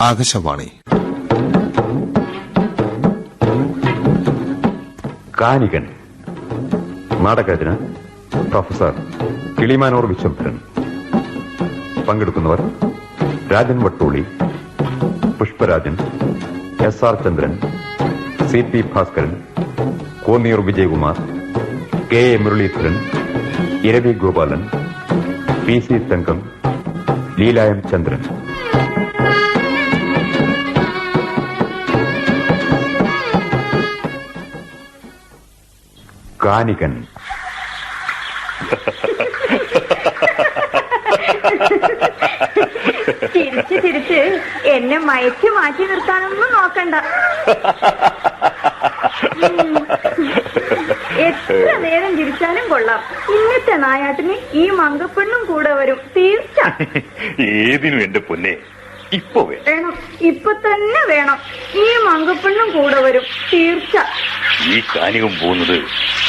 Akashvani. കാനികൻ. നാടകരചന professor Kilimanoor Vishwambharan. പങ്കെടുക്കുന്നവർ Rajan Vattooli Pushparajan S R Chandran C P Bhaskaran Konniyoor Vijayakumar K A Muraleedharan Iravi Gopalan P C Thankam Leelayam Chandran. Kanikan. ചിരിച്ച് ചിരിച്ച് എന്നെ മയക്കി മാറ്റി നിർത്താനൊന്നും നോക്കണ്ട. എത്ര നേരം ചിരിച്ചാലും കൊള്ളാം. ഇന്നത്തെ നായാട്ടിന് ഈ മങ്കപ്പെണ്ണും കൂടെ വരും. തീർച്ച. ഏതിനും എന്റെ പൊന്നെ? ഇപ്പൊ വേണം. ഇപ്പൊ തന്നെ വേണം. ഈ മങ്കപ്പെണ്ണും കൂടെ വരും. തീർച്ച. ഈ കാനികം പോകുന്നത്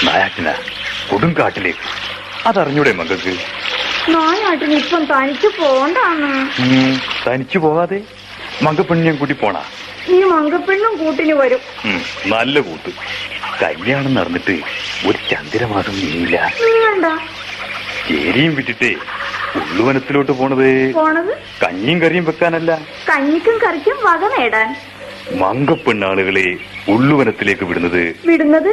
നായാട്ടിന? കൊടുങ്കാട്ടിലേക്ക് അതറിഞ്ഞൂടെ മകൾക്ക്? നായാട്ടിന് ഇപ്പം തനിച്ച് പോണ്ടാന്ന്. തനിച്ചു പോവാതെ മങ്കപ്പെണ്ണിയും കൂട്ടി പോണാ? ഈ മങ്കപ്പെണ്ണും കൂട്ടിന് വരും. നല്ല കൂട്ട്. കല്യാണം നടന്നിട്ട് ഒരു ചന്ദ്രമാസം നീങ്ങണ്ട ചേരിയും വിട്ടിട്ടേ ഉള്ളുവനത്തിലോട്ട് പോണത്. പോണത്? കഞ്ഞിയും കറിയും വെക്കാനല്ല. കഞ്ഞിക്കും കറിക്കും വക നേടാൻ. മങ്കപ്പെണ്ണാളുകളെ ഉള്ളുവനത്തിലേക്ക് വിടുന്നത് വിടുന്നത്?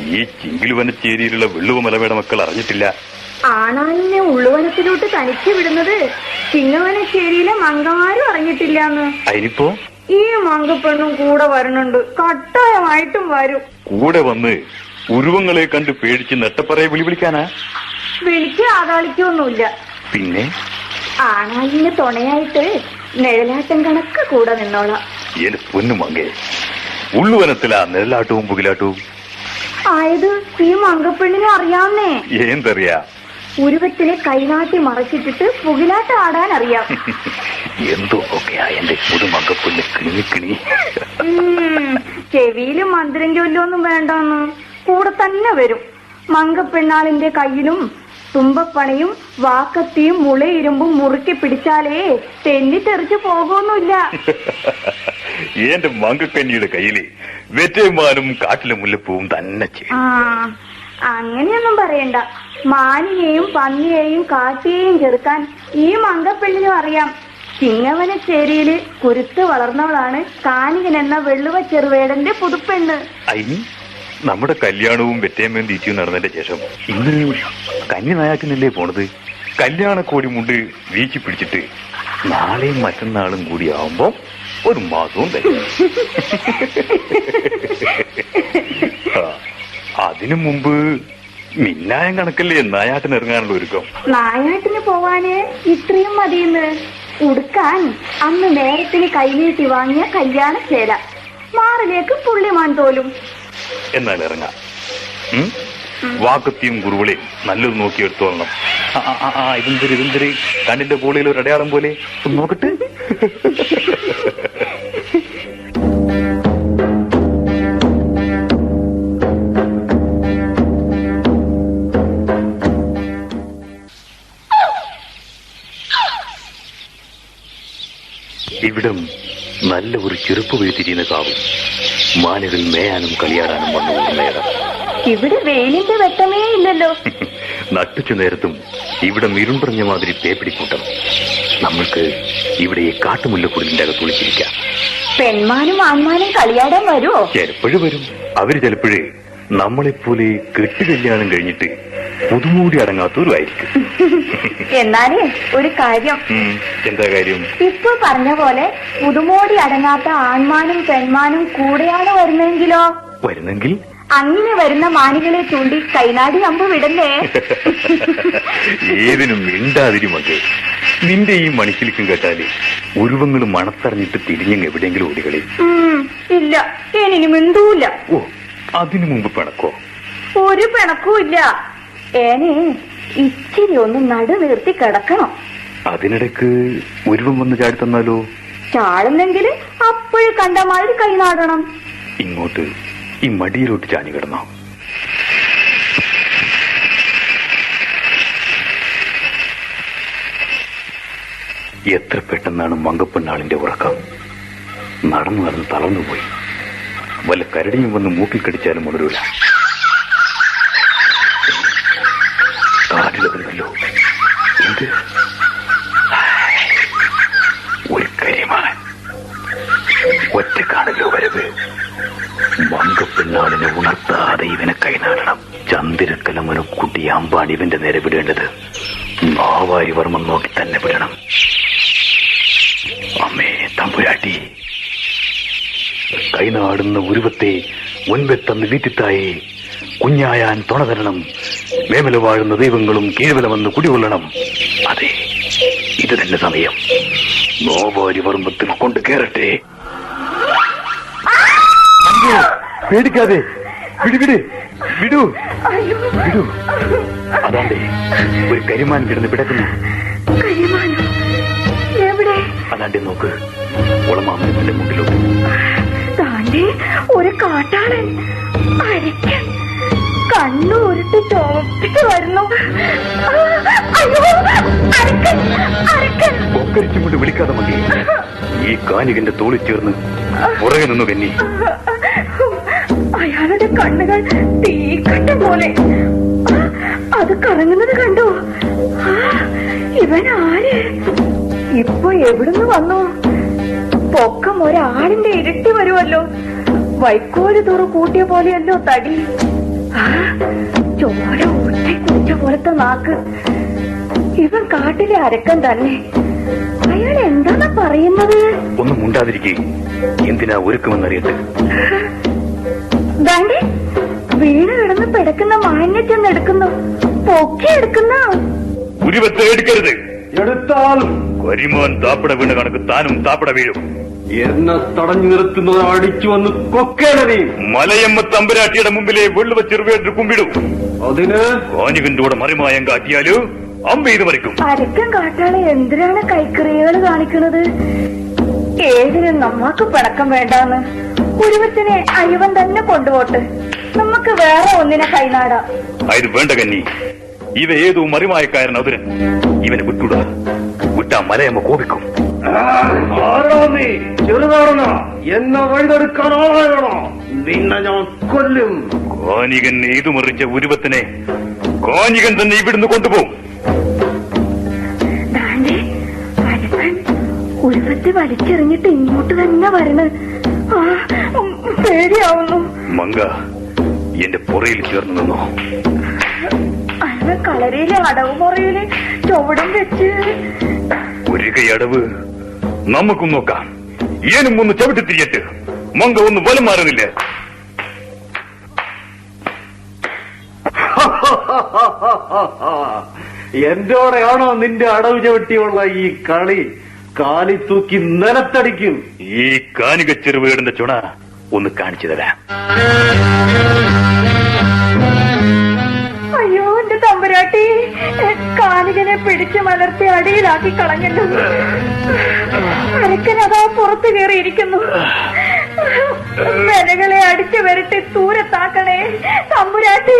ഈ ചിങ്കിലുവനച്ചേരിയിലുള്ള വെള്ളുവ മലവേട മക്കൾ അറിഞ്ഞിട്ടില്ല. ആണാനിനെ ഉള്ളുവനത്തിലോട്ട് തനിച്ച് വിടുന്നത് ചിങ്ങവനശ്ശേരിയിലെ മങ്കമാരും അറിഞ്ഞിട്ടില്ലാന്ന്. അതിനിപ്പോ? ഈ മങ്കപ്പെണ്ണും കൂടെ വരണുണ്ട് കട്ടായമായിട്ടും വരും. കൂടെ വന്ന് ഉരുവങ്ങളെ കണ്ട് പേടിച്ച് നെട്ടപ്പറയെ വിളി വിളിക്കാനാ വിളിച്ച് ആതാളിക്കൊന്നുമില്ല. പിന്നെ? ആണാലിന് തുണയായിട്ട് നിഴലാട്ടം കണക്ക് കൂടെ നിന്നോളാം. എന്റെ പൊന്നു മങ്കേ ഉള്ളുവനത്തിലാ നെല്ലാട്ടവും പുകിലാട്ടവും. ആയത് ഈ മങ്കപ്പെണ്ണിനെ അറിയാവുന്നേ. എന്തറിയാ ഉരുവത്തിലെ കൈനാട്ടി മറച്ചിട്ടിട്ട് പുകിലാട്ട് ആടാൻ അറിയാം. എന്തോ ഒക്കെയാ എന്റെ ഒരു മങ്കപ്പൊന്ന് കിണി ചെവിയിൽ മന്ത്രം ചൊല്ലൊന്നും വേണ്ടെന്ന്. കൂടെ തന്നെ വരും. മങ്കപ്പെണ്ണാളിന്റെ കയ്യിലും തുമ്പപ്പണയും വാക്കത്തിയും മുളയിരുമ്പും മുറുക്കി പിടിച്ചാലേ തെന്നിത്തെറിച്ചു പോകുമൊന്നുമില്ല. എന്റെ മങ്കക്കന്നിയുടെ കയ്യിൽ വെറ്റേമാനും കാട്ടിലെ മുല്ലപ്പൂവും തന്നെ ചെയ്യും അങ്ങനെയൊന്നും പറയണ്ട. മാനിനെയും പന്നിയെയും കാട്ടിയെയും ചെറുക്കാൻ ഈ മങ്കപ്പെണ്ണിനും അറിയാം. ചിങ്ങവനശ്ശേരിയിൽ കുരുത്ത് വളർന്നവളാണ് കാനികൻ എന്ന വെള്ളുവ ചെറുവേടന്റെ പുതുപ്പെണ്ണ്. നമ്മുടെ കല്യാണവും വെറ്റേമ്മയും തീറ്റിയും നടന്നതിന്റെ ശേഷം ഇന്ന് കന്നി നായാക്കിനല്ലേ പോണത്? കല്യാണക്കോടി മുണ്ട് വീച്ചു പിടിച്ചിട്ട് നാളെയും മറ്റന്നാളും കൂടി ആവുമ്പോ ഒരു മാസവും തരും അതിനു മുമ്പ് മിന്നായം കണക്കല്ലേ നായാട്ടിന് ഇറങ്ങാനുള്ള ഒരുക്കം. നായാട്ടിന് പോവാന് ഇത്രയും മതിയെന്ന്. ഉടുക്കാൻ അന്ന് നേരത്തിന് കൈനീട്ടി വാങ്ങിയ കല്യാണ ചേല. മാറിലേക്ക് പുള്ളിമാൻ തോലും. എന്നാൽ ഇറങ്ങാം? വാക്കത്തിയും കുറുവളയും നല്ലത് നോക്കി എടുത്തോളണം ഇതെന്തൊരു ഇതെന്തൊരു കണ്ണിന്റെ പോളിയിൽ ഒരു അടയാളം പോലെ. നോക്കട്ടെ. ഇവിടം നല്ല ഒരു ചെറുപ്പ് വീഴ്ത്തിരിയുന്ന കാവും മാനുകൾ മേയാനും കളിയാടാനും വന്നു നേരം ഇവിടെ വെയിലിന്റെ വെട്ടമേ ഇല്ലല്ലോ. നട്ടുച്ച നേരത്തും ഇവിടെ മിരുണ്ടറിഞ്ഞ മാതിരി തേപ്പിടിക്കൂട്ടം നമ്മൾക്ക് ഇവിടെ ഈ കാട്ടുമുല്ലക്കുടലിന്റെ അകത്ത് ഒളിച്ചിരിക്കാം. പെൺമാനും ആൺമാനും കളിയാടാൻ വരുമോ ചിലപ്പോഴും വരും. അവർ ചിലപ്പോഴേ നമ്മളെപ്പോലെ കെട്ടുകല്യാണം കഴിഞ്ഞിട്ട് പുതുമൂടി അടങ്ങാത്തൂരുമായിരിക്കും എന്നാലേ ഒരു കാര്യം. എന്താ കാര്യം? ഇപ്പൊ പറഞ്ഞ പോലെ പുതുമോടി അടങ്ങാത്ത ആൺമാനും പെൺമാനും കൂടെയാണ് വരുന്നെങ്കിലോ? വരുന്നെങ്കിൽ? അങ്ങനെ വരുന്ന മാനികളെ ചൂണ്ടി കൈനാടി അമ്പ് വിടല്ലേ ഏതിനും മിണ്ടാതിരുമൊക്കെ നിന്റെ ഈ മണിക്കിലിക്കും കേട്ടാൽ ഉരുവങ്ങൾ മണത്തറിഞ്ഞിട്ട് തിരിഞ്ഞങ്ങ് എവിടെയെങ്കിലും ഓടികളി ഇല്ല ഇനി മിണ്ടൂല. ഓ അതിനു മുമ്പ് പിണക്കോ? ഒരു പിണക്കും ഇല്ല. ഏനെ ഇച്ചിരി ഒന്ന് നടുവീർത്തി കിടക്കണം. അതിനിടക്ക് ഉരുവം വന്ന് ചാടി തന്നാലോ? ചാടുന്നെങ്കിൽ അപ്പോഴും കണ്ട മാതിരി കൈ നാടണം. ഇങ്ങോട്ട് ഈ മടിയിലോട്ട് ചാഞ്ഞു കിടന്നോ. എത്ര പെട്ടെന്നാണ് മങ്കപ്പെണ്ണാളിന്റെ ഉറക്കം. നടന്നു നടന്ന് തളർന്നുപോയി. വല്ല കരടിയും വന്ന് മൂക്കിൽ കടിച്ചാലും ഉണരൂല ഒറ്റ കാണല്ലോ വരവ്. മങ്കപ്പെണ്ണാളിനെ ഉണർത്താതെ ഇവനെ കൈനാടണം. ചന്ദ്രക്കലമനു കുട്ടി അമ്പാണ് ഇവന്റെ നേരെ വിടേണ്ടത്. നാവാരി വർമ്മം നോക്കി തന്നെ വിടണം. അമ്മേ തമ്പുരാട്ടി. കൈനാടുന്ന ഉരുവത്തെ മുൻപെത്തന്ന് വീറ്റിത്തായി. കുഞ്ഞായാൻ തുണ തരണം. മേമല വാഴുന്ന ദൈവങ്ങളും കീഴ്വലമെന്ന് കുടികൊള്ളണം. അതെ ഇത് തന്നെ സമയം. നോവാരി വർമ്മത്തിൽ കൊണ്ട് കേറട്ടെ. പേടിക്കാതെ. വിടു വിട്. അയ്യോ. വിടൂ. അതാണ്ടേ ഒരു കരിമാൻ കിടന്ന് പിടക്കുന്നു അതാണ്ട് നോക്ക്. ഒളമാമനത്തിന്റെ മുട്ടിലോട്ട് താണ്ടേ ഒരു കാട്ടാളൻ അരക്കൻ കണ്ണു ഉരുട്ട് വരുന്നു. ഒക്കരിച്ചും കൊണ്ട് വിളിക്കാതെ മതി. ഈ കാനികന്റെ തോളിൽ ചേർന്ന് പുറകെ നിന്നു കന്നി. അയാളുടെ കണ്ണുകൾ തീക്കട്ട പോലെ. അത് കറങ്ങുന്നത് കണ്ടോ? ഇവൻ ആര്? ഇപ്പൊ എവിടുന്ന് വന്നു? പൊക്കം ഒരാളിന്റെ ഇരട്ടി വരുമല്ലോ വൈക്കോൽ തുറ കൂട്ടിയ പോലെയല്ലോ തടി. ചോര പോലത്തെ നാക്ക്. ഇവൻ കാട്ടിലെ അരക്കൻ തന്നെ. അയാൾ എന്താണ് പറയുന്നത്? ഒന്നും ഉണ്ടാതിരിക്കേ എന്തിനാ ഒരുക്കുമെന്നറിയട്ടെ വീണ് കിടന്ന് പിടക്കുന്ന മാലിന്യം ചെന്ന് എടുക്കുന്നു. പൊക്കി എടുക്കുന്ന. ഉരുവത്തെ എടുക്കരുത്. എടുത്താലും കരിമോൻ താപ്പട വീണ് കണക്ക് താനും താപ്പട വീഴും. എന്നെ തടഞ്ഞു നിർത്തുന്നത് അടിച്ചു വന്ന് കൊക്കേനറിയും മലയമ്മ തമ്പുരാട്ടിയുടെ മുമ്പിലെ വെള്ളുവ ചെറുവേറ്റ് കുമ്പിടും. അതിന്? കാനികന്റെ കൂടെ മറിമായം കാട്ടിയാലോ അമ്പെയ്ത് ഇത് മറിക്കും അരക്കം കാട്ടാളെ എന്തിനാണ് കൈക്കറികൾ കാണിക്കുന്നത്? ഏതിനും നമ്മക്ക് പടക്കം വേണ്ടാന്ന്. ഉരുവത്തിനെ അയവൻ തന്നെ കൊണ്ടുപോട്ട്. നമുക്ക് വേറെ ഒന്നിനെ കൈനാടാം. ഇത് വേണ്ട കന്നി. ഇവ ഏതോ മറിമായക്കാരൻ അതിരൻ ഇവനെ വിട്ടുടാ വിട്ടാ മലയമ്മ കോപിക്കും. ചെറുതാണെന്ന. എന്നെ വഴിതെടുക്കാൻ ആളാകണോ. നിന്നെ ഞാൻ കൊല്ലും. കാനികൻ ഏതു മറിച്ച ഉരുവത്തിനെ കാനികൻ തന്നെ ഇവിടുന്ന് കൊണ്ടുപോകും. ഉരുവത്തെ വലിച്ചെറിഞ്ഞിട്ട് ഇങ്ങോട്ട് തന്നെ വരണ് ആ പേടിയാവുന്നു. മങ്ക എന്റെ പുറയിൽ ചേർന്ന് നിന്നോ? കളരിയിലെ അടവ് മുറയിൽ ചുവടും വെച്ച്. ഒരു കൈയടവ് നമുക്കും നോക്കാം. ഏനും ഒന്ന് ചവിട്ടി തിരിയട്ട്. മങ്ക ഒന്ന് വലം മാറുന്നില്ല? എന്റോടെയാണോ നിന്റെ അടവ് ചവിട്ടിയുള്ള ഈ കളി? കാലി തൂക്കി നിലത്തടിക്കും ഈ കാനിക ചെറുവേടിന്റെ ചുണ ഒന്ന് കാണിച്ചു തരാം. അയ്യോ എന്റെ തമ്പുരാട്ടി കാനികനെ പിടിച്ചു മലർത്തി അടിയിലാക്കി കളഞ്ഞല്ലോ. അരക്കനതാ അതാ പുറത്തു കയറിയിരിക്കുന്നു. വിലകളെ അടിച്ചു വരട്ടി ദൂരത്താക്കണേ തമ്പുരാട്ടി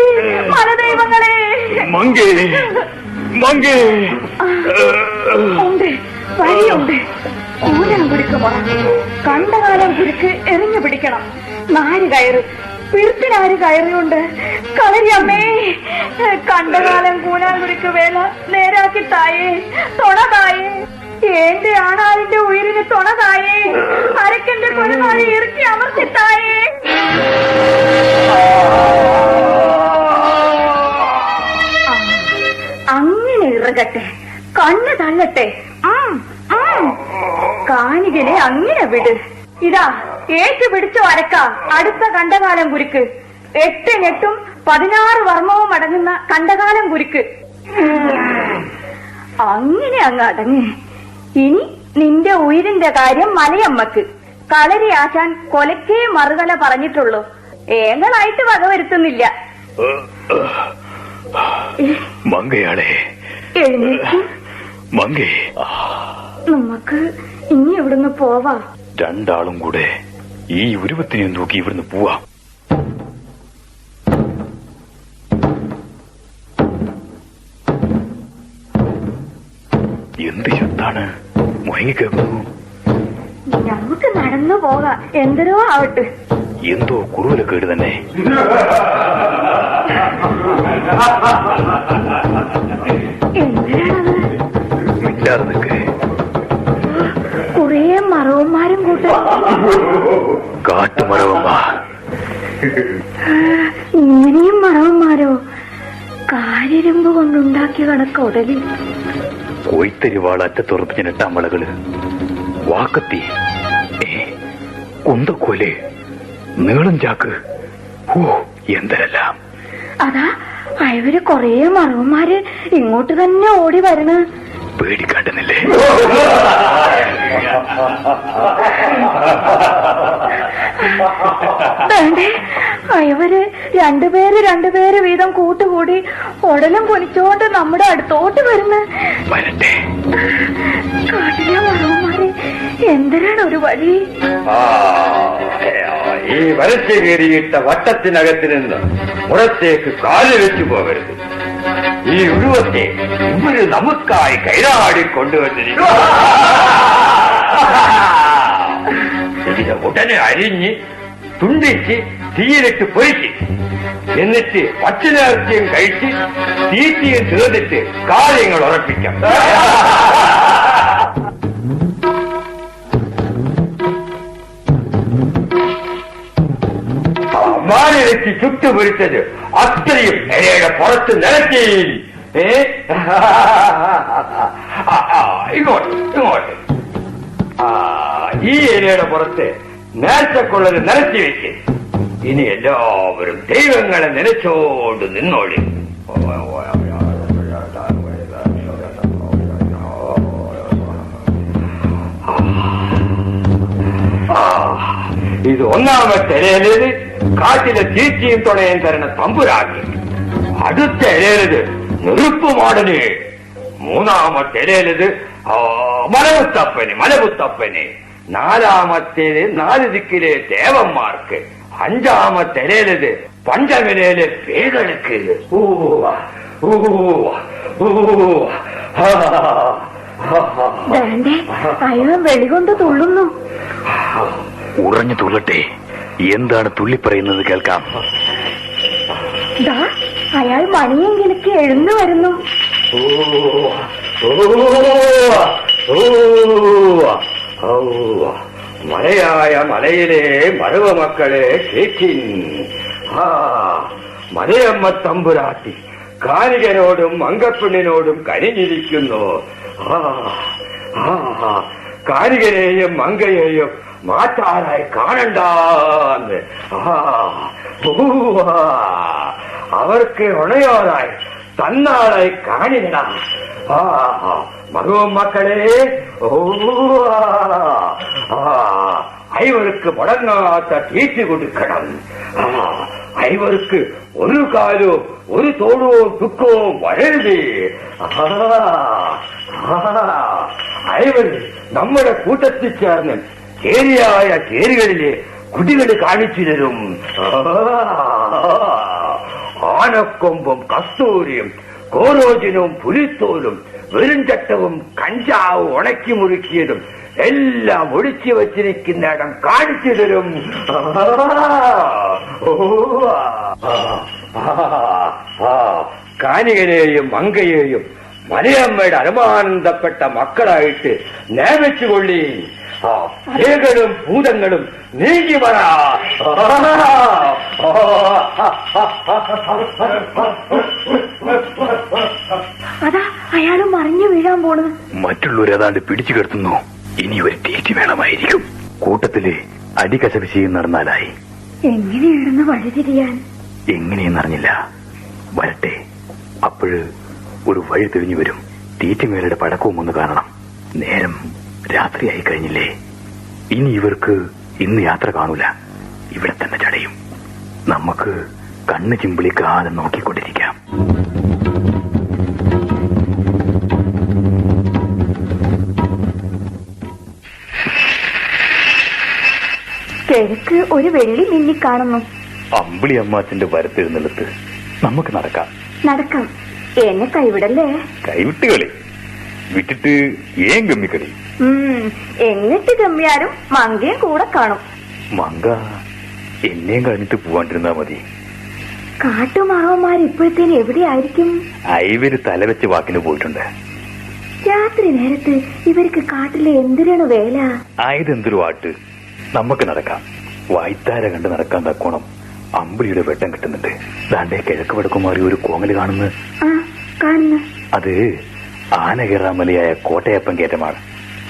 മലദൈവങ്ങളെ. മങ്കേ മങ്കേ. ഉണ്ട് വഴിയുണ്ട്. കൂനം കുരുക്ക് മുറ കണ്ടകാലം കുരുക്ക് എറിഞ്ഞു പിടിക്കണം. നാര് കയറ്. പിറുത്തിനാര് കയറിയുണ്ട്. കളരിയമ്മേ കണ്ടകാലം കൂനാൻ കുരുക്ക് വേല നേരാക്കി തായേ തൊണതായേ എന്റെ ആണാലിന്റെ ഉയരിന് തൊണതായേ അരക്കന്റെ കൊലനാളി ഇറുക്കി അമർത്തി തായേ. ആ, അങ്ങനെ ഇറകട്ടെ കണ്ണ് തള്ളട്ടെ. ആ ഉം. കാണികനെ അങ്ങനെ വിട്. ഇതാ ഏറ്റു പിടിച്ച അരക്ക അടുത്ത കണ്ടകാലം കുരുക്ക്. എട്ട് ഞെട്ടും പതിനാറ് വർമ്മവും അടങ്ങുന്ന കണ്ടകാലം കുരുക്ക്. അങ്ങനെ അങ്ങ് അടങ്ങ്. ഇനി നിന്റെ ഉയിരിന്റെ കാര്യം മലയമ്മക്ക്. കളരി ആശാൻ കൊലക്കേ മറുകല പറഞ്ഞിട്ടുള്ളൂ. ഏങ്ങളായിട്ട് വകവരുത്തുന്നില്ല മങ്കയാളെ. നമുക്ക് ഇനി ഇവിടുന്ന് പോവാ? രണ്ടാളും കൂടെ ഈ ഉരുവത്തിനെ നോക്കി ഇവിടുന്ന് പോവാ. എന്ത് ശബ്ദാണ്? മുഴങ്ങിക്കേക്കുന്നു നമുക്ക് നടന്നു പോകാം എന്തരോ ആവട്ടെ. എന്തോ കുറുവലക്കേട് തന്നെ. എന്തിനാണത്? മിണ്ടാതെ മറവന്മാരും കൂട്ട കാട്ടുമറവമ്മ ഇങ്ങനെയും മറവന്മാരോ? കാലിരുമ്പ് കൊണ്ടുണ്ടാക്കിയ കണക്ക് ഉടലിൽ. കോയ്ത്തരിവാൾ അറ്റത്തുറപ്പിച്ച നെട്ടാമ്പളകൾ വാക്കത്തി. കുന്തക്കോൽ. നീളം ചാക്ക്. ഓ എന്തരെല്ലാം. അതാ അയവര് കൊറേ മറവന്മാര് ഇങ്ങോട്ട് തന്നെ ഓടി വരണ പേടിക്കാണ്ടെന്നില്ലേ? അയവര് രണ്ടുപേര് രണ്ടുപേര് വീതം കൂട്ടുകൂടി ഉടലും പൊനിച്ചോണ്ട് നമ്മുടെ അടുത്തോട്ട് വരുന്ന. വരട്ടെ. കാട്ടിലെ എന്തിനാണ് ഒരു വഴി? ആ, ഈ വരച്ചു കയറിയിട്ട വട്ടത്തിനകത്ത് നിന്ന് പുറത്തേക്ക് കാൽ വെച്ചു പോകരുത്. ഈ ഉരുവത്തെ ഇവർ നമുക്കായി കൈരാടി കൊണ്ടുവന്നിരിക്കും ഇതിനെ ഉടനെ അരിഞ്ഞ് തുണ്ടിച്ച് തീയിലിട്ട് പൊരിച്ച് എന്നിട്ട് പച്ചനേർച്ചയും കഴിച്ച് തീറ്റിയും തീർന്നിട്ട് കാര്യങ്ങൾ ഉറപ്പിക്കാം. വെച്ച് ചുട്ടുപൊരിച്ചത് അത്രയും ഇലയുടെ പുറത്ത് നിലത്തി ഏ? ഇങ്ങോട്ട് ഇങ്ങോട്ട്. ഈ ഇലയുടെ പുറത്ത് നേർച്ചക്കുള്ളത് നിരത്തി വെച്ച് ഇനി എല്ലാവരും ദൈവങ്ങളെ നിലച്ചോണ്ട് നിന്നോളി. ഇത് ഒന്നാമത്തെ ഇലയിലേത് കാട്ടിലെ തീറ്റിയും തുണയും തരണ തമ്പുരാക്കി അടുത്ത ഇലയിലത് നെറുപ്പ് മോഡൽ മൂന്നാമത്തെ ഇലയിലത് ആ, മലമുത്തപ്പന് മലമുത്തപ്പന് നാലാമത്തേത് നാല് ദിക്കിലെ ദേവന്മാർക്ക് അഞ്ചാമത്തെ ഇലയിലത് പഞ്ചമിലയിലെ പേകൾക്ക് ഓ ഓ ഓ ആ, ആ, ആ. വേണ്ടേ അയവൻ വെളികൊണ്ട് തുള്ളുന്നു ഉറഞ്ഞു തുള്ളട്ടെ എന്താണ് തുള്ളി പറയുന്നത് കേൾക്കാം. അയാൾ മണിയും കിലുക്കി എഴുന്നു വരുന്നു. മലയായ മലയിലെ മരവ മക്കളെ കേക്കിൻ ആ മലയമ്മ തമ്പുരാട്ടി കാലികനോടും മങ്കപ്പെണ്ണിനോടും കനിഞ്ഞിരിക്കുന്നു. ആ ആ കാനികനെയും മങ്കയെയും മാറ്റാനായി കാണണ്ടാന്ന് ആ ഉവ്വ. അവർക്ക് ഉണയോറായി തന്നാളായി കാണികട ആ മകവും മക്കളെ ഓ ആ ഐവർക്ക് മുടങ്ങാത്ത തീറ്റി കൊടുക്കണം ആ ഐവർക്ക് ഐവർ നമ്മുടെ കൂട്ടത്തിൽ ചേർന്ന് ചേരിയായ ചേരികളിലെ കുടികൾ കാണിച്ചു തരും. ആനക്കൊമ്പും കസ്തൂരിയും കോരോജിനും പുലിത്തോലും വെരുംചട്ടവും കഞ്ചാവും ഉണക്കി മുറുക്കിയതും എല്ലാം ഒഴിച്ചു വച്ചിരിക്കുന്ന ഇടം കാണിച്ചു തരും. കാനികനെയും മങ്കയെയും മലയമ്മയുടെ അനുമാനന്ദപ്പെട്ട മക്കളായിട്ട് നിയമിച്ചുകൊള്ളി ആ പ്രേകളും ഭൂതങ്ങളും നീങ്ങി വര. അതാ അയാൾ മറിഞ്ഞു വീഴാൻ പോണത്. മറ്റുള്ളവരേതാണ്ട് പിടിച്ചു കിടത്തുന്നു. ഇനി ഒരു തീറ്റി വേണമായിരിക്കും. കൂട്ടത്തിൽ അടികശപ് ചെയ്യും നടന്നാലായി. എങ്ങനെയാണെന്ന് വഴിതിരിയാൻ? എങ്ങനെയെന്നറിഞ്ഞില്ല. വരട്ടെ. അപ്പോഴ് ഒരു വഴി തെളിഞ്ഞു വരും. തീറ്റമേലയുടെ പടക്കവും ഒന്ന് കാണണം. നേരം രാത്രിയായി കഴിഞ്ഞില്ലേ? ഇനി ഇവർക്ക് ഇന്ന് യാത്ര കാണൂല. ഇവിടെ തന്നെ ചടയും. നമുക്ക് കണ്ണ് ചിമ്പിളിക്കാതെ നോക്കിക്കൊണ്ടിരിക്കാം. കിഴക്ക് ഒരു വെള്ളി മിന്നി കാണുന്നു അമ്പിളി അമ്മാച്ചന്റെ വരത്തിരുന്നിടത്ത് നമുക്ക് നടക്കാം. നടക്കാം. എന്നെ കൈവിടല്ലേ? കൈവിട്ട് കളി. വിട്ടിട്ട് ഏൻ ഗമ്മി കളി. എന്നിട്ട് ഗമ്മിയാരും മങ്കയും കൂടെ കാണും. മങ്ക എന്നെയും കഴിഞ്ഞിട്ട് പോവാണ്ടിരുന്നാ മതി. കാട്ടുമാവന്മാർ ഇപ്പോഴത്തേന് എവിടെയായിരിക്കും? ഐവര് തലവെച്ച് വാക്കിന് പോയിട്ടുണ്ട്. രാത്രി നേരത്ത് ഇവർക്ക് കാട്ടിലെ എന്തിനാണ് വേല? ആയതെന്തൊരു വാട്ട് നമുക്ക് നടക്കാം. വായ്ത്താര കണ്ട് നടക്കാൻ തക്കോണം. അമ്പിളിയുടെ വെട്ടം കിട്ടുന്നുണ്ട്. ദാണ്ടെ കിഴക്ക് വടക്കുമാറി ഒരു കോങ്ങൽ കാണുന്നു. അത് ആന കയറാമലയായ കോട്ടയപ്പൻ കയറ്റമാണ്.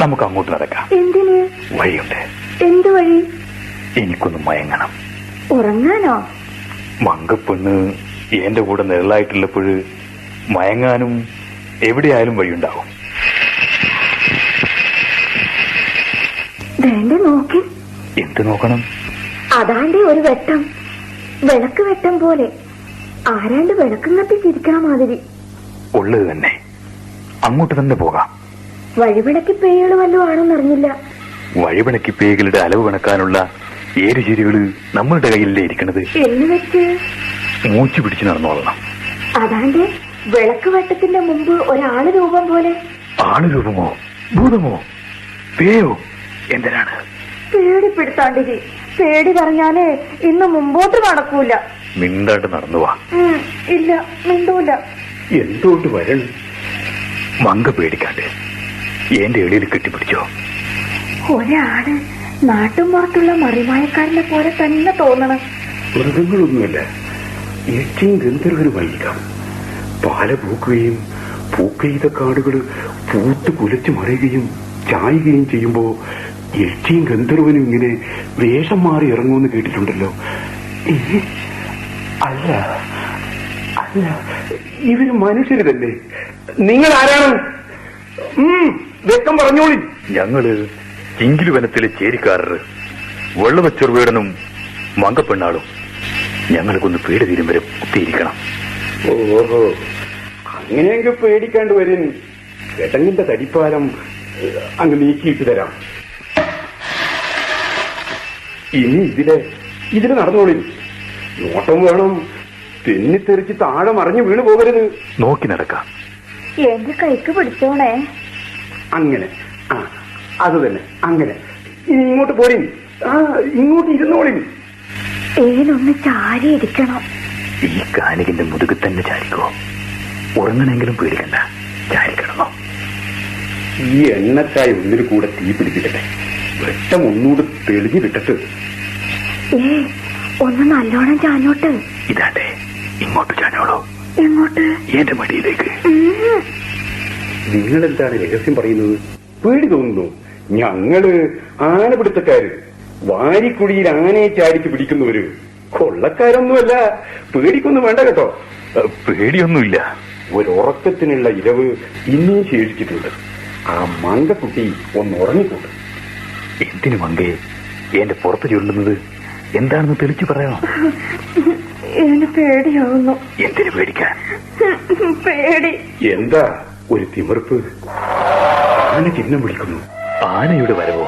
നമുക്ക് അങ്ങോട്ട് നടക്കാം. എന്തിന്? വഴിയുണ്ട്. എന്ത് വഴി? എനിക്കൊന്ന് മയങ്ങണം. ഉറങ്ങാനോ? മങ്കപ്പെണ്ണ് എന്റെ കൂടെ നിഴലായിട്ടുള്ളപ്പോഴ് മയങ്ങാനും എവിടെയായാലും വഴിയുണ്ടാവും. നോക്കി. എന്ത് നോക്കണം? അതാണ്ട് ഒരു വെട്ടം. വിളക്ക് വെട്ടം പോലെ. ആരാണ്ട് വിളക്കും കത്തിച്ചിരിക്കണ മാതിരി. ഉള്ളത് തന്നെ. അങ്ങോട്ട് തന്നെ പോകാം. വഴിപിണക്കി പേയുകൾ വല്ലതും ആണെന്നറിഞ്ഞില്ല. വഴിപിണക്കി പേകളുടെ അലവ് കണക്കാനുള്ള ഏരുചെരികൾ നമ്മളുടെ കയ്യിലല്ലേ ഇരിക്കണത്? എന്ന് വെച്ച്? മൂച്ചു പിടിച്ച് നടന്നോളണം. അതാണ്ട് വിളക്ക് വട്ടത്തിന്റെ മുമ്പ് ഒരാൾ രൂപം പോലെ. ആൾ രൂപമോ? ഭൂതമോ? പേയോ? എന്തിനാണ് പേടിപ്പെടുത്താണ്ടിരി. പേടി പറഞ്ഞാലേ ഇന്ന് മുമ്പോട്ട് നടക്കൂല. മിണ്ടാണ്ട് നടന്നു വാ. ഇല്ല മിണ്ടൂല. എന്തുകൊണ്ട് വരണം മങ്ക പേടിക്കാണ്ട്. എന്റെ എളിയിൽ കെട്ടിപ്പിടിച്ചോ? ഒരാൾ നാട്ടും പുറത്തുള്ള മറിമായക്കാരനെ പോലെ തന്നെ തോന്നണം. മൃഗങ്ങളൊന്നുമില്ല ഏറ്റവും ഗന്ധർവരുമായിരിക്കാം പാല പൂക്കുകയും പൂക്കെയ്ത കാടുകൾ പൂത്ത് കുലച്ചു മറിയുകയും ചായുകയും ചെയ്യുമ്പോ ഏറ്റവും ഗന്ധർവനും ഇങ്ങനെ വേഷം മാറി ഇറങ്ങുമെന്ന് കേട്ടിട്ടുണ്ടല്ലോ? അല്ല അല്ല ഇവർ മനുഷ്യര് തന്നെ നിങ്ങൾ ആരാണ്? വ്യക്തം പറഞ്ഞോളി. ഞങ്ങൾ ചിങ്കിലുവനത്തിലെ ചേരിക്കാരർ വെള്ളവച്ചെറുവേടനും മങ്കപ്പെണ്ണാളും ഞങ്ങൾക്കൊന്ന് പേടി തീരും വരെ ഒത്തിയിരിക്കണം ഓഹോ അങ്ങനെയെങ്കിൽ പേടിക്കാണ്ട് വരും കിടങ്ങിന്റെ തടിപ്പാലം അങ്ങ് നീക്കിയിട്ട് തരാം. ഇനി ഇതിലെ ഇതിന് നടന്നോളി നോട്ടം വേണം. തെന്നിത്തെറിച്ച് താഴെ മറിഞ്ഞു വീണു പോകരുത്. നോക്കി നടക്കാം. എന്റെ കൈക്ക് പിടിച്ചോണേ? അങ്ങനെ. ആ അത് തന്നെ. അങ്ങനെ. ഇനി ഇങ്ങോട്ട് പോരി ആ ഇങ്ങോട്ട് ഇരുന്നോളി ഏനൊന്ന് ചാരി ഇരിക്കണം ഈ കാനകിന്റെ മുതുകിൽ തന്നെ ചാരിക്കോ. ഉറങ്ങണമെങ്കിലും പേടിക്കണ്ട. ചാരിക്കണമോ? ഈ എണ്ണക്കായ ഒന്നിനു കൂടെ തീ പിടിപ്പിക്കട്ടെ. വെട്ടം ഒന്നുകൂടെ തെളിഞ്ഞു വിട്ടത് ഏ ഒന്ന് നല്ലോണം ചാഞ്ഞോട്ട്. ഇതാട്ടെ ഇങ്ങോട്ട് ചാഞ്ഞോളൂ. എങ്ങോട്ട്? എന്റെ മടിയിലേക്ക്. നിങ്ങൾ എന്താണ് രഹസ്യം പറയുന്നത്? പേടി തോന്നുന്നു. ഞങ്ങൾ ആനപിടുത്തക്കാര്. വാരിക്കുഴിയിൽ ആനയെ ചാടിച്ച് പിടിക്കുന്നവര്. കൊള്ളക്കാരൊന്നുമല്ല. പേടിക്കൊന്നും വേണ്ട കേട്ടോ. പേടിയൊന്നുമില്ല പേടിയൊന്നുമില്ല. ഒരുറക്കത്തിനുള്ള ഇരവ് ഇന്നും ശേഷിച്ചിട്ടുണ്ട്. ആ മങ്കക്കുട്ടി ഒന്ന് ഉറങ്ങിക്കൊണ്ട് എന്തിനു മങ്കേ? എന്റെ പുറത്ത് ചൊല്ലുന്നത് എന്താണെന്ന് തെളിച്ചു പറയാം ഏന് പേടിയാവുന്നു. എന്തിനു പേടിക്കാൻ? പേടി. എന്താ ഒരു തിമർപ്പ്? ആന ചിഹ്നം വിളിക്കുന്നു. ആനയുടെ വരവോ?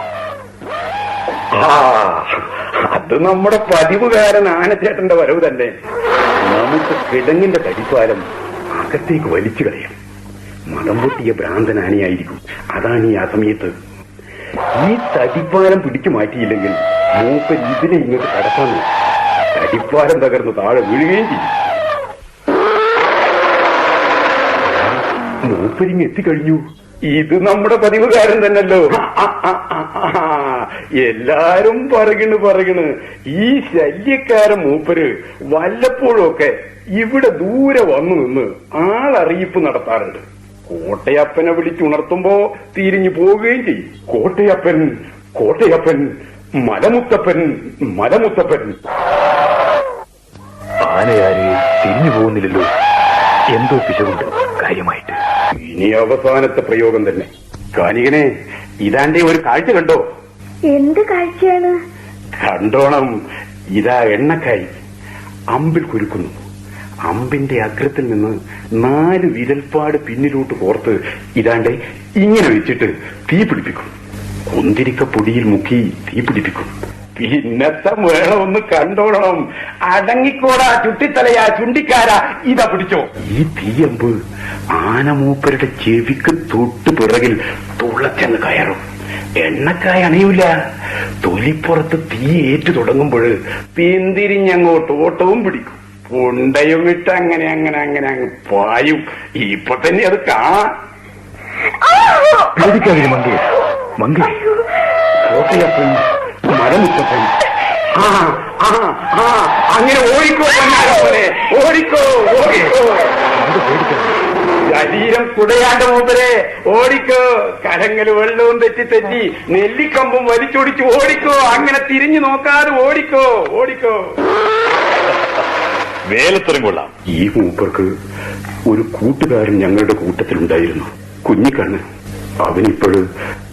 അത് നമ്മുടെ പതിവുകാരൻ ആനച്ചേട്ടന്റെ വരവ് തന്നെ. നമുക്ക് കിടങ്ങിന്റെ കടിപ്പാലം അകത്തേക്ക് വലിച്ചു കളയാം. മതം പൊട്ടിയ ഭ്രാന്തൻ ആനയായിരിക്കും അതാണ് ഈ ആ സമയത്ത് ഈ തടിപ്പാലം പിടിച്ചു മാറ്റിയില്ലെങ്കിൽ മൂപ്പൻ ഇതിനെ ഇങ്ങോട്ട് കടക്കാൻ തടിപ്പാരം തകർന്ന് താഴെ വീഴുകയും ചെയ്യും. മൂപ്പരിങ് എത്തിക്കഴിഞ്ഞു. ഇത് നമ്മുടെ പതിവുകാരൻ തന്നല്ലോ എല്ലാരും പറയണ് പറയണ്. ഈ ശല്യക്കാരൻ മൂപ്പര് വല്ലപ്പോഴും ഒക്കെ ഇവിടെ ദൂരെ വന്നു നിന്ന് ആളറിയിപ്പ് നടത്താറുണ്ട്. കോട്ടയപ്പനെ വിളിച്ചുണർത്തുമ്പോ തിരിഞ്ഞു പോവുകയും ചെയ്യും. കോട്ടയപ്പൻ കോട്ടയപ്പൻ മലമുത്തപ്പൻ മലമുത്തപ്പൻ. ആനയാര് തിരിഞ്ഞു പോകുന്നില്ലല്ലോ. എന്തോ പിശകുണ്ട്. കാര്യമായിട്ട്. ഇനി അവസാനത്തെ പ്രയോഗം തന്നെ. കാനികനെ ഇതാന്റെ ഒരു കാഴ്ച കണ്ടോ? എന്ത് കാഴ്ചയാണ്? കണ്ടോണം. ഇതാ എണ്ണക്കായി അമ്പിൽ കുരുക്കുന്നു. അമ്പിന്റെ അഗ്രത്തിൽ നിന്ന് നാല് വിരൽപ്പാട് പിന്നിലോട്ട് കോർത്ത് ഇതാണ്ട് ഇങ്ങനെ വെച്ചിട്ട് തീ പിടിപ്പിക്കും. കുന്തിരിക്ക പൊടിയിൽ മുക്കി തീ പിടിപ്പിക്കും. പിന്നത്തെ വേണം ഒന്ന് കണ്ടോളണം. അടങ്ങിക്കോടാ ചുട്ടിത്തലയാ ചുണ്ടിക്കാരാ ഇതാ പിടിച്ചോ. ഈ തീയമ്പ് ആനമൂപ്പരുടെ ചെവിക്ക് തൊട്ട് പിറകിൽ തുളച്ചെന്ന് കയറും. എണ്ണക്കായ അണയൂല. തൊലിപ്പുറത്ത് തീ ഏറ്റു തുടങ്ങുമ്പോൾ പിന്തിരിഞ്ഞങ്ങോട്ട് ഓട്ടവും പിടിക്കും. ഉണ്ടയും ഇട്ട് അങ്ങനെ അങ്ങനെ അങ്ങനെ അങ്ങ് പായും. ഇപ്പൊ തന്നെ അത് കാണാം. പേടിക്കാതിരി മങ്കി മങ്കേ കോട്ടയപ്പൻ മരമുത്തപ്പൻ ആ ആ ആ അങ്ങനെ ഓടിക്കോ പോലെ. ഓടിക്കോ ഓടിക്കോ. ശരീരം കുടയാണ്ട മൂപ്പരെ ഓടിക്കോ. കരങ്ങൾ വെള്ളവും തെറ്റി തെറ്റി നെല്ലിക്കമ്പും വലിച്ചൊടിച്ച് ഓടിക്കോ. അങ്ങനെ തിരിഞ്ഞു നോക്കാതെ ഓടിക്കോ ഓടിക്കോ. വേലത്തരം കൊള്ളാം. ഈ മൂപ്പർക്ക് ഒരു കൂട്ടുകാരൻ ഞങ്ങളുടെ കൂട്ടത്തിലുണ്ടായിരുന്നു. കുഞ്ഞിക്കണ്ണ് അവനിപ്പോഴ്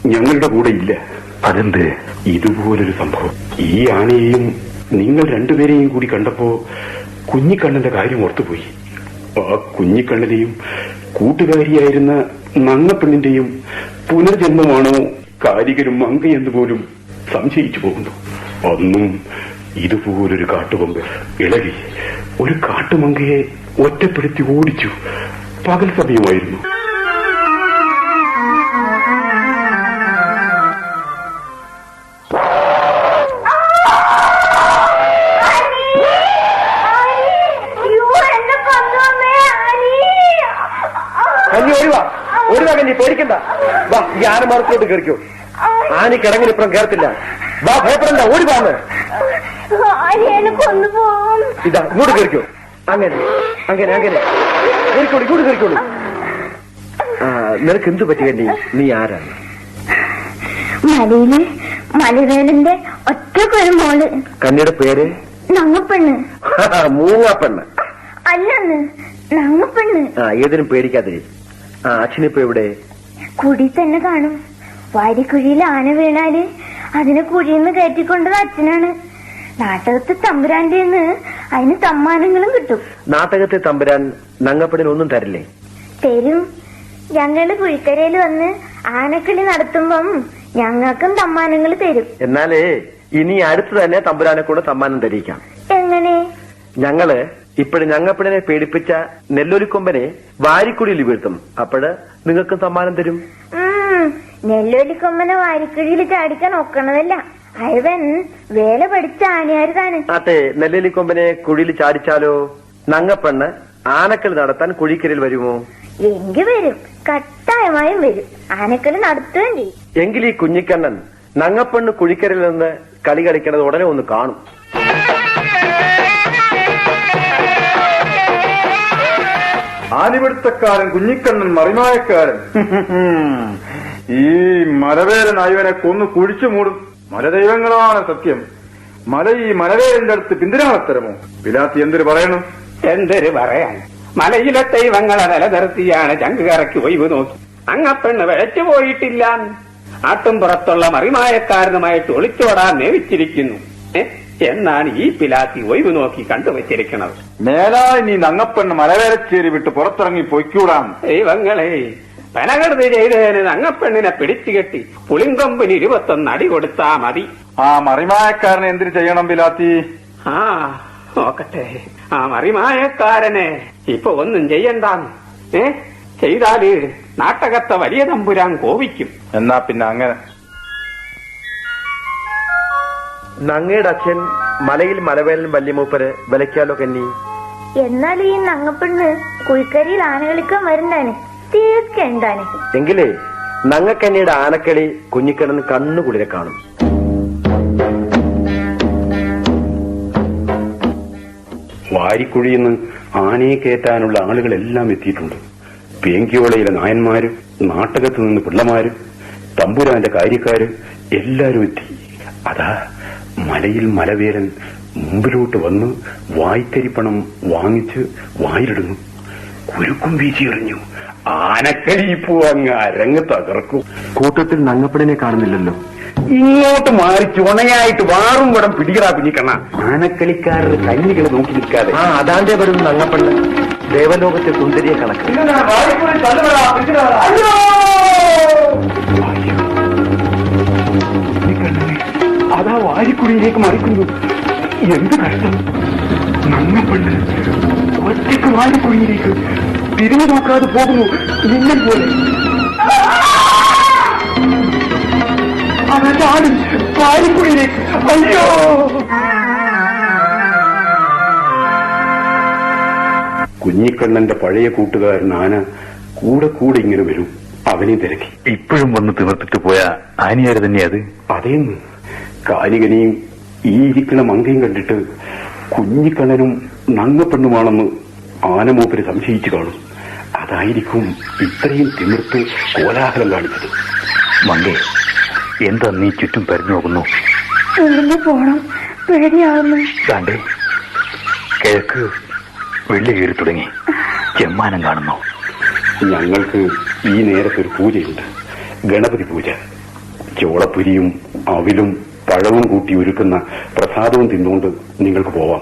ഞങ്ങളുടെ കൂടെ ഇല്ല. അതെന്ത്? ഇതുപോലൊരു സംഭവം. ഈ ആനയെയും നിങ്ങൾ രണ്ടുപേരെയും കൂടി കണ്ടപ്പോ കുഞ്ഞിക്കണ്ണന്റെ കാര്യം ഓർത്തുപോയി. ആ കുഞ്ഞിക്കണ്ണനെയും കൂട്ടുകാരിയായിരുന്ന നങ്ങപ്പെണ്ണിന്റെയും പുനർജന്മമാണോ കാരികരും മങ്കയെന്ന് പോലും സംശയിച്ചു പോകുന്നു. അന്നും ഇതുപോലൊരു കാട്ടുകൊമ്പ് ഇളകി. ഒരു കാട്ടുമങ്കയെ ഒറ്റപ്പെടുത്തി ഓടിച്ചു. പകൽ സമയമായിരുന്നു. ഒരു വാ കഞ്ഞി പേടിക്കണ്ട. വാ ഈ ആന മറത്തോട്ട് കയറിക്കോ. ആനി കിടങ്ങിനിപ്പുറം കയറത്തില്ല. വാ ഭയപ്പെടണ്ട ഓടി കൊണ്ടുപോകും ഇതാ ഇങ്ങോട്ട് കയറിക്കോ അങ്ങനെ അങ്ങനെ അങ്ങനെ. കയറിക്കോളൂ ഇങ്ങോട്ട് കയറിക്കോളൂ നിനക്ക് എന്ത് പറ്റി കഞ്ഞി നീ ആരാണ്? മലയിൽ മലവേലിന്റെ ഒറ്റക്കൊരു മോൾ കണ്ണിയുടെ പേര്? നങ്ങപ്പെണ്ണ്. മൂങ്ങാപ്പെണ്ണ്. അല്ലെന്ന് നങ്ങപ്പെണ്ണ്. ആ ഏതിനും പേടിക്കാതെ ആ അച്ഛനിപ്പോ എവിടെ? കുടി തന്നെ കാണും. വാരിക്കുഴിയിൽ ആന വീണാൽ അതിനെ കുഴിന്ന് കയറ്റിക്കൊണ്ടത് അച്ഛനാണ്. നാട്ടകത്ത് തമ്പുരാന്റെ അതിന് സമ്മാനങ്ങളും കിട്ടും. നാട്ടകത്തെ തമ്പുരാൻ നങ്ങപ്പടിന് ഒന്നും തരില്ലേ? തരും. ഞങ്ങൾ പുഴിക്കരയിൽ വന്ന് ആനക്കളി നടത്തുമ്പം ഞങ്ങൾക്കും സമ്മാനങ്ങൾ തരും. എന്നാലേ ഇനി അടുത്ത് തന്നെ തമ്പുരാനെ കൂടെ സമ്മാനം തരിക്കാം എങ്ങനെ? ഞങ്ങൾ ഇപ്പോഴും ഞങ്ങപ്പടിനെ പേടിപ്പിച്ച നെല്ലൊലിക്കൊമ്പനെ വാരിക്കുടിയിൽ വീഴ്ത്തും. അപ്പോഴ് നിങ്ങൾക്കും സമ്മാനം തരും. നെല്ലൊലിക്കൊമ്പനെ വാരിക്കുഴിയിൽ ചാടിക്കാൻ നോക്കണതല്ല അയവൻ വേല പഠിച്ച ആനയാരുതാണ്. അതെ നെല്ലൊലിക്കൊമ്പനെ കുഴിയിൽ ചാടിച്ചാലോ? നങ്ങപ്പെണ്ണ് ആനക്കൽ നടത്താൻ കുഴിക്കരിൽ വരുമോ? എങ്കി വരും. കട്ടായമായും വരും. ആനക്കൽ നടത്തുകയും ചെയ്യും എങ്കിൽ ഈ കുഞ്ഞിക്കണ്ണൻ നങ്ങപ്പെണ്ണ് കുഴിക്കരിൽ നിന്ന് കളി കളിക്കണത് ഉടനെ ഒന്ന് കാണും. ആലിപിടുത്തക്കാരൻ കുഞ്ഞിക്കണ്ണൻ മറിമായക്കാരൻ. ഈ മലവേലൻ അയവനെ കൊന്നു കുഴിച്ചു മൂടും. മലദൈവങ്ങളാണ് സത്യം. മല ഈ മലവേലിന്റെ അടുത്ത് പിന്തിരാണത്തരമോ പിലാത്തി എന്തൊരു പറയണു? എന്തൊരു പറയാൻ? മലയിലെ ദൈവങ്ങളെ നിലനിർത്തിയാണ് ചങ്കുകറക്കി ഒഴിവ് നോക്കി. അങ്ങപ്പെണ്ണ് വിഴച്ചു പോയിട്ടില്ല. ആട്ടും പുറത്തുള്ള മറിമായക്കാരനുമായിട്ട് ഒളിച്ചോടാൻ നേവിച്ചിരിക്കുന്നു. എന്നാണ് ഈ പിലാത്തി ഒഴിവ് നോക്കി കണ്ടുവച്ചിരിക്കുന്നത്. മേലായി നീ നങ്ങപ്പെണ്ണ് മലവേലച്ചേരി വിട്ട് പുറത്തിറങ്ങി പൊയ്ക്കൂടാം ദൈവങ്ങളെ പനകൃതി ചെയ്തതിന് അങ്ങപ്പെണ്ണിനെ പിടിച്ചുകെട്ടി പുളിങ്കൊമ്പിന് ഇരുപത്തൊന്ന് അടി കൊടുത്താ മതി. ആ മറിമായക്കാരനെ എന്തിനു ചെയ്യണം ബിലാത്തി ആ നോക്കട്ടെ. ആ മറിമായക്കാരനെ ഇപ്പൊ ഒന്നും ചെയ്യണ്ടാന്ന്. ഏ? ചെയ്താൽ നാട്ടകത്തെ വലിയ തമ്പുരാൻ കോപിക്കും. എന്നാ പിന്നെ അങ്ങനെ. നങ്ങയുടെ അച്ഛൻ മലയിൽ മലവേലൻ വല്യമൂപ്പര് വിലക്കാലോ കന്നി? എന്നാൽ ഈ നങ്ങപ്പെണ്ണ് കുഴിക്കരിയിൽ ആന കളിക്കാൻ വരുന്നാണ് തീർച്ചയുണ്ടാണ് എങ്കിലേ നങ്ങക്കന്നിയുടെ ആനക്കളി കുഞ്ഞിക്കണ്ണൻ കണ്ണുകുളിരെ കാണും. വാരിക്കുഴിയിൽ ആനയെ കയറ്റാനുള്ള ആളുകളെല്ലാം എത്തിയിട്ടുണ്ട്. പേങ്കിയോളയിലെ നായന്മാരും നാട്ടകത്ത് നിന്ന് പിള്ളമാരും തമ്പുരാന്റെ കാര്യക്കാര് എല്ലാരും എത്തി. അതാ മലയിൽ മലവേലൻ മുമ്പിലോട്ട് വന്ന് വായ്ക്കരിപ്പണം വാങ്ങിച്ച് വായിലിടുന്നു. കുരുക്കും വീശി എറിഞ്ഞു. ആനക്കളി ഇപ്പോ അങ്ങ് അരങ്ങ് തകർക്കും. കൂട്ടത്തിൽ നങ്ങപ്പടിനെ കാണുന്നില്ലല്ലോ. ഇങ്ങോട്ട് മാറി ചുണയായിട്ട് വാറും വടം പിടികളാ പിന്നിക്കണ ആനക്കളിക്കാരുടെ കഞ്ഞികൾ നോക്കി നിൽക്കാതെ. ആ അതാന്റെ വരുന്ന നങ്ങപ്പണ്ണ് ദേവലോകത്തെ സുന്ദരിയെ കണക്ക്. അതാ വാരിക്കുടിയിലേക്ക് വാരിക്കുഴിയിലേക്ക് മറിക്കുന്നു. എന്ത് കഷ്ടം. നങ്ങപ്പള്ളി ഒറ്റയ്ക്ക് വാരിക്കുഴിയിലേക്ക് തിരിഞ്ഞു നോക്കാതെ പോകുന്നു. മിന്നൽ പോലെ. അവന്റെ ആടും അയ്യോ. കുഞ്ഞിക്കണ്ണന്റെ പഴയ കൂട്ടുകാരൻ ആന കൂടെ കൂടെ ഇങ്ങനെ വരും. അവനെ തിരക്കി. ഇപ്പോഴും വന്ന് തിമർത്തിട്ട് പോയ ആനിയാര് തന്നെയാ അത്? അതേന്ന്. കാലികനെയും ഈ ഇരിക്കുന്ന മങ്കയും കണ്ടിട്ട് കുഞ്ഞിക്കണ്ണനും നങ്ങപ്പെണ്ണുമാണെന്ന് ആനമൂപ്പര് സംശയിച്ചു കാണും. അതായിരിക്കും ഇത്രയും തിമിർത്ത് കോലാഹലം കാണിച്ചത്. മങ്കേ എന്താ നീ ചുറ്റും പരഞ്ഞു നോക്കുന്നു? പോണം. പേടിയാവുന്നു. ദാണ്ടേ കിഴക്ക് വെള്ളി കയറി തുടങ്ങി. ചെമ്മാനം കാണുന്നു. ഞങ്ങൾക്ക് ഈ നേരത്തെ ഒരു പൂജയുണ്ട്. ഗണപതി പൂജ. ചോളപ്പുരിയും അവിലും പഴവും കൂട്ടി ഒരുക്കുന്ന പ്രസാദവും തിന്നുകൊണ്ട് നിങ്ങൾക്ക് പോവാം.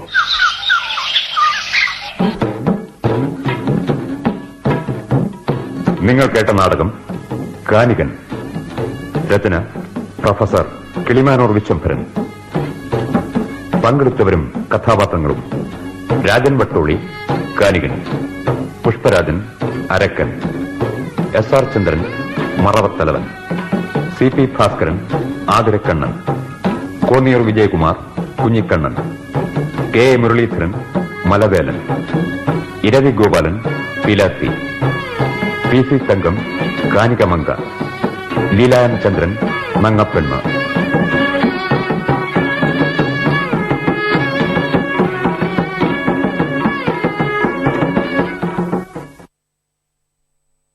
നിങ്ങൾ കേട്ട നാടകം കാനികൻ രചന പ്രൊഫസർ കിളിമാനോർ വിശ്വംഭരൻ. പങ്കെടുത്തവരും കഥാപാത്രങ്ങളും Rajan Vattoli Kanikan Pushparajan Arakkan S R Chandran Maravathalavan C P Bhaskaran Athirakkannan Konniyoor Vijayakumar Kunjikkannan K A Muraleedharan Malavelan Iravi Gopalan Pilathi P C Thankam Kanikamanka Leelayan Chandran Nangapennu